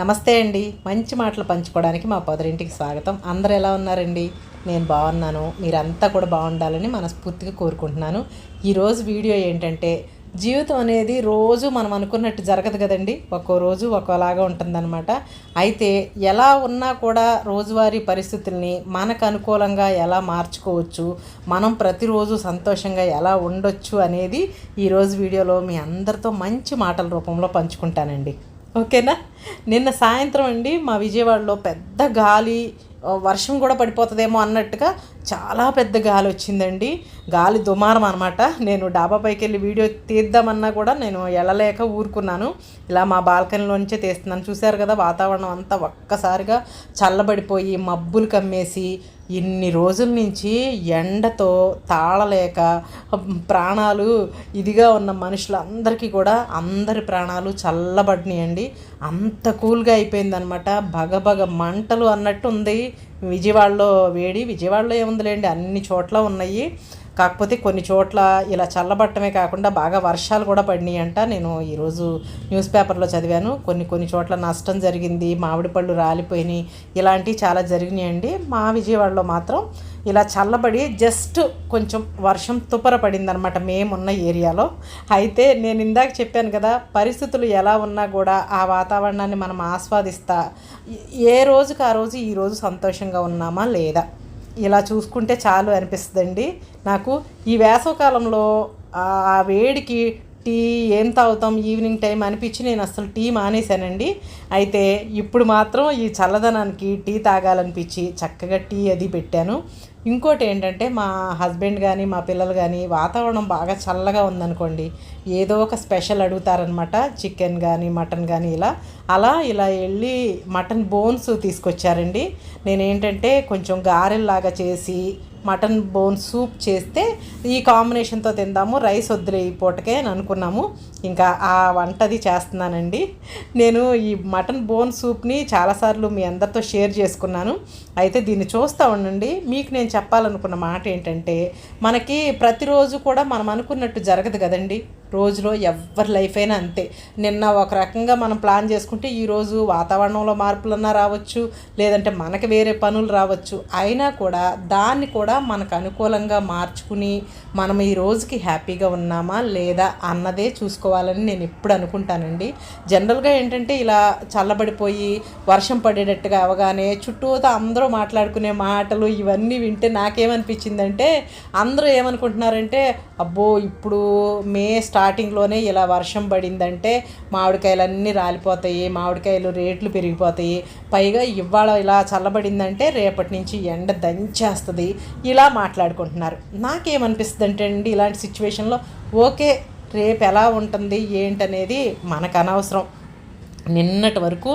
నమస్తే అండి. మంచి మాటలు పంచుకోవడానికి మా పొదరింటికి స్వాగతం. అందరూ ఎలా ఉన్నారండి? నేను బాగున్నాను. మీరంతా కూడా బాగుండాలని మనస్ఫూర్తిగా కోరుకుంటున్నాను. ఈరోజు వీడియో ఏంటంటే జీవితం అనేది రోజు మనం అనుకున్నట్టు జరగదు కదండి. ఒక్కో రోజు ఒక్కోలాగా ఉంటుందన్నమాట. అయితే ఎలా ఉన్నా కూడా రోజువారీ పరిస్థితుల్ని మనకు అనుకూలంగా ఎలా మార్చుకోవచ్చు మనం ప్రతిరోజు సంతోషంగా ఎలా ఉండొచ్చు అనేది ఈరోజు వీడియోలో మీ అందరితో మంచి మాటల రూపంలో పంచుకుంటానండి. ఓకేనా? నిన్న సాయంత్రం అండి మా విజయవాడలో పెద్ద గాలి వర్షం కూడా పడిపోతుందేమో అన్నట్టుగా చాలా పెద్ద గాలి వచ్చిందండి. గాలి దుమారం అనమాట నేను డాబా పైకి వెళ్ళి వీడియో తీద్దామన్నా కూడా నేను వెళ్ళలేక ఊరుకున్నాను. ఇలా మా బాల్కనీలోంచే తీస్తున్నాను. చూశారు కదా వాతావరణం అంతా ఒక్కసారిగా చల్లబడిపోయి మబ్బులు కమ్మేసి ఇన్ని రోజుల నుంచి ఎండతో తాళలేక ప్రాణాలు ఇదిగా ఉన్న మనుషులందరికీ కూడా అందరి ప్రాణాలు చల్లబడినాయండి. అంత కూల్గా అయిపోయిందనమాట భగభగ మంటలు అన్నట్టు ఉంది విజయవాడలో వేడి. విజయవాడలో ఏముందిలేండి అన్ని చోట్ల ఉన్నాయి. కాకపోతే కొన్ని చోట్ల ఇలా చల్లబట్టమే కాకుండా బాగా వర్షాలు కూడా పడినాయి అంట నేను ఈరోజు న్యూస్ పేపర్లో చదివాను. కొన్ని కొన్ని చోట్ల నష్టం జరిగింది మామిడి పళ్ళు రాలిపోయినాయి ఇలాంటివి చాలా జరిగినాయండి. మా విజయవాడలో మాత్రం ఇలా చల్లబడి జస్ట్ కొంచెం వర్షం తుపర పడిందనమాట మేమున్న ఏరియాలో. అయితే నేను ఇందాక చెప్పాను కదా పరిస్థితులు ఎలా ఉన్నా కూడా ఆ వాతావరణాన్ని మనం ఆస్వాదిస్తా ఏ రోజుకి ఆ రోజు ఈరోజు సంతోషంగా ఉన్నామా లేదా? ఇలా చూసుకుంటే చాలు అనిపిస్తుందండి. నాకు ఈ వేసవకాలంలో ఆ వేడికి టీ ఏం తాగుతాం ఈవినింగ్ టైం అనిపించి నేను అసలు టీ మానేశానండి. అయితే ఇప్పుడు మాత్రం ఈ చల్లదనానికి టీ తాగాలనిపించి చక్కగా టీ అది పెట్టాను. ఇంకోటి ఏంటంటే మా హస్బెండ్ కానీ మా పిల్లలు కానీ వాతావరణం బాగా చల్లగా ఉందనుకోండి ఏదో ఒక స్పెషల్ అడుగుతారనమాట చికెన్ కానీ మటన్ కానీ ఇలా. అలా ఇలా వెళ్ళి మటన్ బోన్స్ తీసుకొచ్చారండి. నేనేంటంటే కొంచెం గారెల్లాగా చేసి మటన్ బోన్ సూప్ చేస్తే ఈ కాంబినేషన్తో తిందాము రైస్ వద్దులే ఈ పూటకే అని అనుకున్నాము. ఇంకా ఆ వంటది చేస్తున్నానండి. నేను ఈ మటన్ బోన్ సూప్ని చాలాసార్లు మీ అందరితో షేర్ చేసుకున్నాను. అయితే దీన్ని చూస్తూ ఉండండి. మీకు నేను చెప్పాలనుకున్న మాట ఏంటంటే మనకి ప్రతిరోజు కూడా మనం అనుకున్నట్టు జరగదు కదండి. రోజులో ఎవరి లైఫ్ అయినా అంతే. నిన్న ఒక రకంగా మనం ప్లాన్ చేసుకుంటే ఈరోజు వాతావరణంలో మార్పులన్నా రావచ్చు లేదంటే మనకి వేరే పనులు రావచ్చు. అయినా కూడా దాన్ని కూడా మనకు అనుకూలంగా మార్చుకుని మనం ఈ రోజుకి హ్యాపీగా ఉన్నామా లేదా అన్నదే చూసుకోవాలని నేను ఎప్పుడు అనుకుంటానండి. జనరల్గా ఏంటంటే ఇలా చల్లబడిపోయి వర్షం పడేటట్టుగా అవగానే చుట్టూతో అందరూ మాట్లాడుకునే మాటలు ఇవన్నీ వింటే నాకేమనిపించిందంటే అందరూ ఏమనుకుంటున్నారంటే అబ్బో ఇప్పుడు మే స్టార్టింగ్లోనే ఇలా వర్షం పడిందంటే మామిడికాయలు అన్నీ రాలిపోతాయి మామిడికాయలు రేట్లు పెరిగిపోతాయి. పైగా ఇవాళ ఇలా చల్లబడిందంటే రేపటి నుంచి ఎండ దంచేస్తుంది. ఇలా మాట్లాడుకుంటున్నారు. నాకేమనిపిస్తుంది అంటే అండి ఇలాంటి సిచ్యువేషన్లో ఓకే రేపు ఎలా ఉంటుంది ఏంటనేది మనకు అనవసరం నిన్నటి వరకు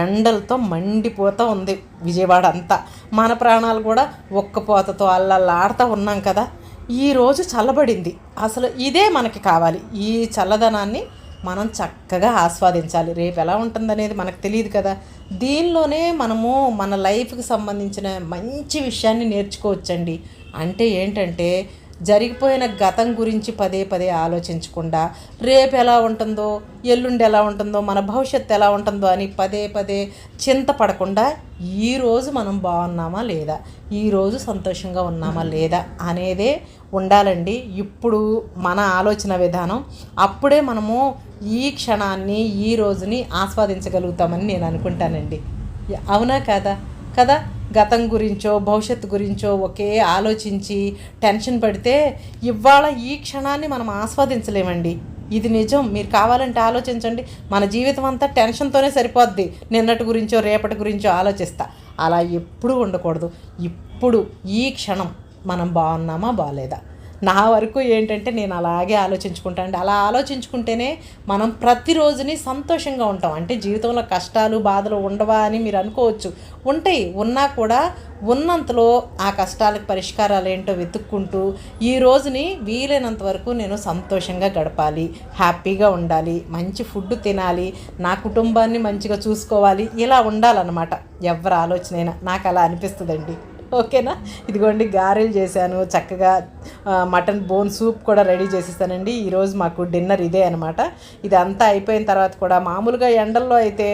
ఎండలతో మండిపోతూ ఉంది విజయవాడ అంతా. మన ప్రాణాలు కూడా ఒక్కపోతతో అల్లల్లాడుతూ ఉన్నాం కదా. ఈరోజు చల్లబడింది. అసలు ఇదే మనకి కావాలి. ఈ చల్లదనాన్ని మనం చక్కగా ఆస్వాదించాలి. రేపు ఎలా ఉంటుందనేది మనకు తెలియదు కదా. దీనిలోనే మనము మన లైఫ్కి సంబంధించిన మంచి విషయాన్ని నేర్చుకోవచ్చండి. అంటే ఏంటంటే జరిగిపోయిన గతం గురించి పదే పదే ఆలోచించకుండా రేపు ఎలా ఉంటుందో ఎల్లుండి ఎలా ఉంటుందో మన భవిష్యత్తు ఎలా ఉంటుందో అని పదే పదే చింతపడకుండా ఈరోజు మనం బాగున్నామా లేదా ఈరోజు సంతోషంగా ఉన్నామా లేదా అనేదే ఉండాలండి. ఇప్పుడు మన ఆలోచన విధానం అప్పుడే మనము ఈ క్షణాన్ని ఈ రోజుని ఆస్వాదించగలుగుతామని నేను అనుకుంటానండి. అవునా కదా? కదా? గతం గురించో భవిష్యత్తు గురించో ఒకే ఆలోచించి టెన్షన్ పడితే ఇవాళ ఈ క్షణాన్ని మనం ఆస్వాదించలేమండి. ఇది నిజం. మీరు కావాలంటే ఆలోచించండి. మన జీవితం అంతా టెన్షన్తోనే సరిపోద్ది. నిన్నటి గురించో రేపటి గురించో ఆలోచిస్తా. అలా ఎప్పుడూ ఉండకూడదు. ఇప్పుడు ఈ క్షణం మనం బాగున్నామా బాగాలేదా నా వరకు ఏంటంటే నేను అలాగే ఆలోచించుకుంటాను అండి అలా ఆలోచించుకుంటేనే మనం ప్రతిరోజుని సంతోషంగా ఉంటాం. అంటే జీవితంలో కష్టాలు బాధలు ఉండవా అని మీరు అనుకోవచ్చు. ఉంటాయి. ఉన్నా కూడా ఉన్నంతలో ఆ కష్టాలకు పరిష్కారాలు ఏంటో వెతుక్కుంటూ ఈ రోజుని వీలైనంత వరకు నేను సంతోషంగా గడపాలి. హ్యాపీగా ఉండాలి. మంచి ఫుడ్ తినాలి. నా కుటుంబాన్ని మంచిగా చూసుకోవాలి. ఇలా ఉండాలన్నమాట. ఎవరి ఆలోచన అయినా నాకు అలా అనిపిస్తుందండి. ఓకేనా? ఇదిగోండి గారెలు చేశాను. చక్కగా మటన్ బోన్ సూప్ కూడా రెడీ చేసేసానండి. ఈరోజు మాకు డిన్నర్ ఇదే అనమాట ఇదంతా అయిపోయిన తర్వాత కూడా మామూలుగా ఎండల్లో అయితే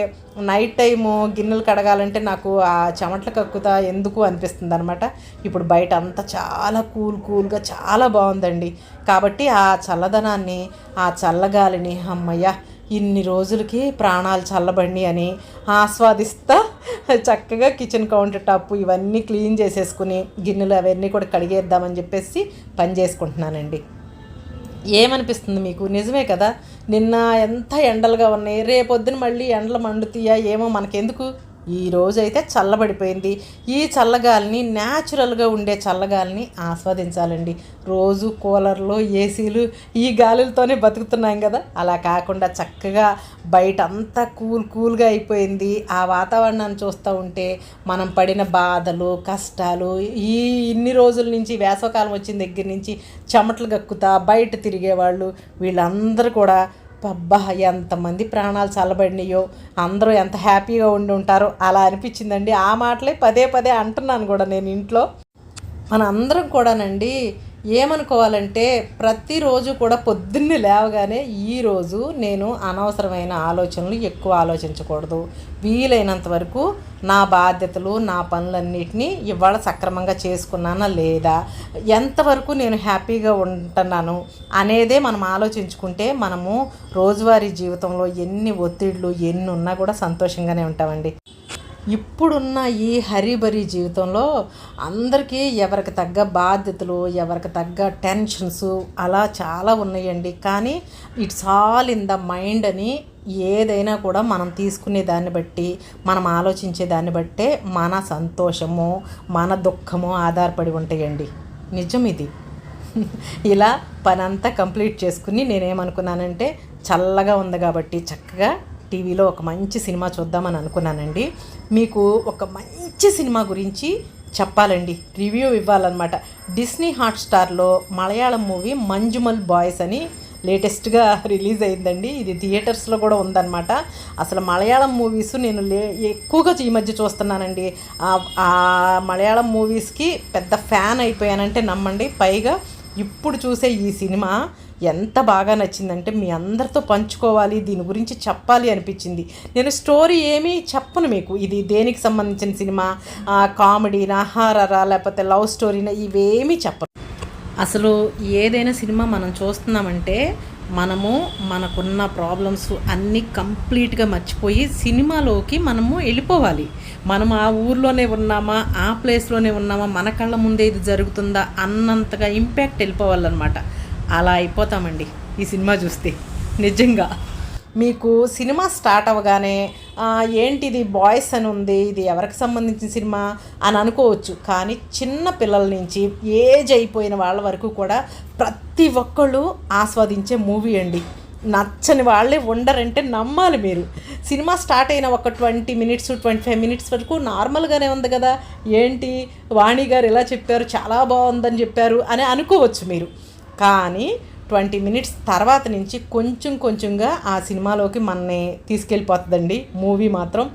నైట్ టైము గిన్నెలు కడగాలంటే నాకు ఆ చెమటలు కక్కుతా ఎందుకు అనిపిస్తుంది అనమాట ఇప్పుడు బయట అంతా చాలా కూల్ కూల్గా చాలా బాగుందండి. కాబట్టి ఆ చల్లదనాన్ని ఆ చల్లగాలిని అమ్మయ్య ఇన్ని రోజులకి ప్రాణాలు చల్లబండి అని ఆస్వాదిస్తా చక్కగా కిచెన్ కౌంటర్ టాప్ ఇవన్నీ క్లీన్ చేసేసుకుని గిన్నెలు అవన్నీ కూడా కడిగేద్దామని చెప్పేసి పని చేసుకుంటున్నానండి. ఏమనిపిస్తుంది మీకు? నిజమే కదా? నిన్న ఎంత ఎండలుగా ఉన్నాయి రేపొద్దున మళ్ళీ ఎండలు మండుతీయా ఏమో మనకెందుకు? ఈ రోజైతే చల్లబడిపోయింది. ఈ చల్లగాలిని న్యాచురల్గా ఉండే చల్లగాలిని ఆస్వాదించాలండి. రోజు కూలర్లు ఏసీలు ఈ గాలులతోనే బతుకుతున్నాం కదా. అలా కాకుండా చక్కగా బయట అంతా కూల్ కూల్గా అయిపోయింది. ఆ వాతావరణాన్ని చూస్తూ ఉంటే మనం పడిన బాధలు కష్టాలు ఈ ఇన్ని రోజుల నుంచి వేసవకాలం వచ్చిన దగ్గర నుంచి చెమటలు గక్కుతా బయట తిరిగేవాళ్ళు వీళ్ళందరూ కూడా పబ్బా ఎంతమంది ప్రాణాలు చల్లబడినాయో అందరూ ఎంత హ్యాపీగా ఉండి ఉంటారో అలా అనిపించిందండి. ఆ మాటలే పదే పదే అంటున్నాను కూడా నేను ఇంట్లో. మన అందరం కూడానండి ఏమనుకోవాలంటే ప్రతిరోజు కూడా పొద్దున్నే లేవగానే ఈరోజు నేను అనవసరమైన ఆలోచనలు ఎక్కువ ఆలోచించకూడదు. వీలైనంత వరకు నా బాధ్యతలు నా పనులన్నిటినీ ఇవాళ సక్రమంగా చేసుకున్నానా లేదా ఎంతవరకు నేను హ్యాపీగా ఉంటున్నాను అనేదే మనం ఆలోచించుకుంటే మనము రోజువారీ జీవితంలో ఎన్ని ఒత్తిళ్ళు ఎన్ని ఉన్నా కూడా సంతోషంగానే ఉంటామండి. ఇప్పుడున్న ఈ హరిబరి జీవితంలో అందరికీ ఎవరికి తగ్గ బాధ్యతలు ఎవరికి తగ్గ టెన్షన్స్ అలా చాలా ఉన్నాయండి. కానీ it's all in the mind అని ఏదైనా కూడా మనం తీసుకునే దాన్ని బట్టి మనం ఆలోచించే దాన్ని బట్టే మన సంతోషము మన దుఃఖము ఆధారపడి ఉంటాయండి. నిజం ఇది. ఇలా పనంతా కంప్లీట్ చేసుకుని నేనేమనుకున్నానంటే చల్లగా ఉంది కాబట్టి చక్కగా టీవీలో ఒక మంచి సినిమా చూద్దామని అనుకున్నానండి. మీకు ఒక మంచి సినిమా గురించి చెప్పాలండి. రివ్యూ ఇవ్వాలన్నమాట. డిస్నీ హాట్స్టార్లో మలయాళం మూవీ మంజుమల్ బాయ్స్ అని లేటెస్ట్గా రిలీజ్ అయిందండి. ఇది థియేటర్స్లో కూడా ఉందన్నమాట. అసలు మలయాళం మూవీస్ నేను లే ఎక్కువగా ఈ మధ్య చూస్తున్నానండి. ఆ- మలయాళం మూవీస్కి పెద్ద ఫ్యాన్ అయిపోయానంటే నమ్మండి. పైగా ఇప్పుడు చూసే ఈ సినిమా ఎంత బాగా నచ్చిందంటే మీ అందరితో పంచుకోవాలి దీని గురించి చెప్పాలి అనిపించింది. నేను స్టోరీ ఏమీ చెప్పను మీకు. ఇది దేనికి సంబంధించిన సినిమా? కామెడీనా హారరా లేకపోతే లవ్ స్టోరీనా? ఇవేమీ చెప్పను. అసలు ఏదైనా సినిమా మనం చూస్తున్నామంటే మనము మనకున్న ప్రాబ్లమ్స్ అన్నీ కంప్లీట్గా మర్చిపోయి సినిమాలోకి మనము వెళ్ళిపోవాలి. మనం ఆ ఊర్లోనే ఉన్నామా? ఆ ప్లేస్లోనే ఉన్నామా? మన కళ్ళ ముందే ఇది జరుగుతుందా? అన్నంతగా ఇంపాక్ట్ వెళ్ళిపోవాలన్నమాట. అలా అయిపోతామండి ఈ సినిమా చూస్తే. నిజంగా. మీకు సినిమా స్టార్ట్ అవ్వగానే ఏంటిది బాయ్స్ అని ఉంది ఇది ఎవరికి సంబంధించిన సినిమా? అని అనుకోవచ్చు. కానీ చిన్న పిల్లల నుంచి ఏజ్ అయిపోయిన వాళ్ళ వరకు కూడా ప్రతి ఒక్కళ్ళు ఆస్వాదించే మూవీ అండి. నచ్చని వాళ్ళే ఉండరంటే నమ్మాలి మీరు. సినిమా స్టార్ట్ అయిన ఒక twenty minutes twenty five minutes వరకు నార్మల్గానే ఉంది కదా. ఏంటి? వాణి గారు ఇలా చెప్పారు చాలా బాగుందని చెప్పారు అని అనుకోవచ్చు మీరు. కానీ ట్వంటీ మినిట్స్ తర్వాత నుంచి కొంచెం కొంచెంగా ఆ సినిమాలోకి మనని తీసుకెళ్ళిపోతుందండి. మూవీ మాత్రం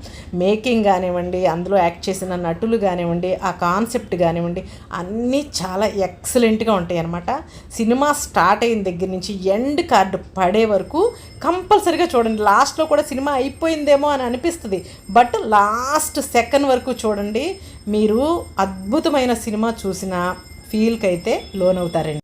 మేకింగ్ కానివ్వండి అందులో యాక్ట్ చేసిన నటులు కానివ్వండి ఆ కాన్సెప్ట్ కానివ్వండి అన్నీ చాలా ఎక్సలెంట్గా ఉంటాయి అన్నమాట సినిమా స్టార్ట్ అయిన దగ్గర నుంచి ఎండ్ కార్డు పడే వరకు కంపల్సరీగా చూడండి. లాస్ట్లో కూడా సినిమా అయిపోయిందేమో అని అనిపిస్తుంది. బట్ లాస్ట్ సెకండ్ వరకు చూడండి. మీరు అద్భుతమైన సినిమా చూసిన ఫీల్కి అయితే లోనవుతారండి.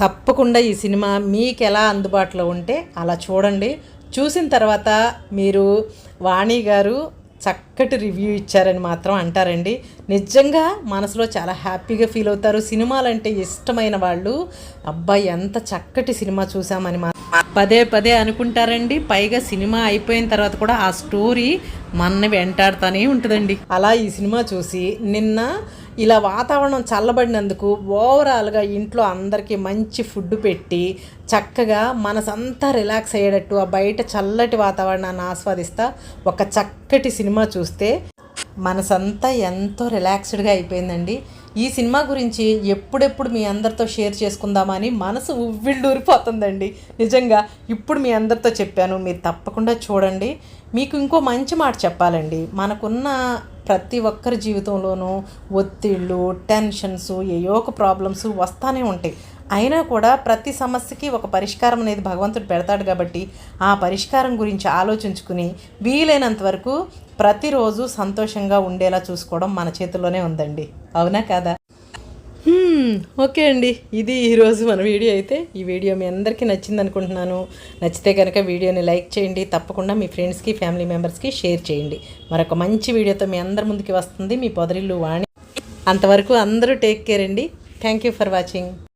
తప్పకుండా ఈ సినిమా మీకు ఎలా అందుబాటులో ఉంటే అలా చూడండి. చూసిన తర్వాత మీరు వాణి గారు చక్కటి రివ్యూ ఇచ్చారని మాత్రం అంటారండి. నిజంగా మనసులో చాలా హ్యాపీగా ఫీల్ అవుతారు. సినిమాలంటే ఇష్టమైన వాళ్ళు. అబ్బాయి ఎంత చక్కటి సినిమా చూసామని మా పదే పదే అనుకుంటారండి. పైగా సినిమా అయిపోయిన తర్వాత కూడా ఆ స్టోరీ మనని వెంటాడుతూనే ఉంటుందండి. అలా ఈ సినిమా చూసి నిన్న ఇలా వాతావరణం చల్లబడినందుకు ఓవరాల్గా ఇంట్లో అందరికీ మంచి ఫుడ్ పెట్టి చక్కగా మనసంతా రిలాక్స్ అయ్యేటట్టు ఆ బయట చల్లటి వాతావరణాన్ని ఆస్వాదిస్తా ఒక చక్కటి సినిమా చూస్తే మనసంతా ఎంతో రిలాక్స్డ్గా అయిపోయిందండి. ఈ సినిమా గురించి ఎప్పుడెప్పుడు మీ అందరితో షేర్ చేసుకుందామని మనసు ఉవ్విళ్ళూరిపోతుందండి. నిజంగా ఇప్పుడు మీ అందరితో చెప్పాను మీరు తప్పకుండా చూడండి. మీకు ఇంకో మంచి మాట చెప్పాలండి. మనకున్న ప్రతి ఒక్కరి జీవితంలోనూ ఒత్తిళ్ళు టెన్షన్స్ ఏయో ఒక ప్రాబ్లమ్స్ వస్తానే ఉంటాయి. అయినా కూడా ప్రతి సమస్యకి ఒక పరిష్కారం అనేది భగవంతుడు పెడతాడు కాబట్టి ఆ పరిష్కారం గురించి ఆలోచించుకుని వీలైనంత వరకు ప్రతిరోజు సంతోషంగా ఉండేలా చూసుకోవడం మన చేతుల్లోనే ఉందండి. అవునా కదా? ఓకే అండి. ఇది ఈరోజు మన వీడియో అయితే. ఈ వీడియో మీ అందరికీ నచ్చింది అనుకుంటున్నాను. నచ్చితే కనుక వీడియోని లైక్ చేయండి. తప్పకుండా మీ ఫ్రెండ్స్కి ఫ్యామిలీ మెంబర్స్కి షేర్ చేయండి. మరొక మంచి వీడియోతో మీ అందరి ముందుకి వస్తుంది మీ పొదరిల్లు వాణి. అంతవరకు అందరూ టేక్ కేర్ అండి. Thank you for watching.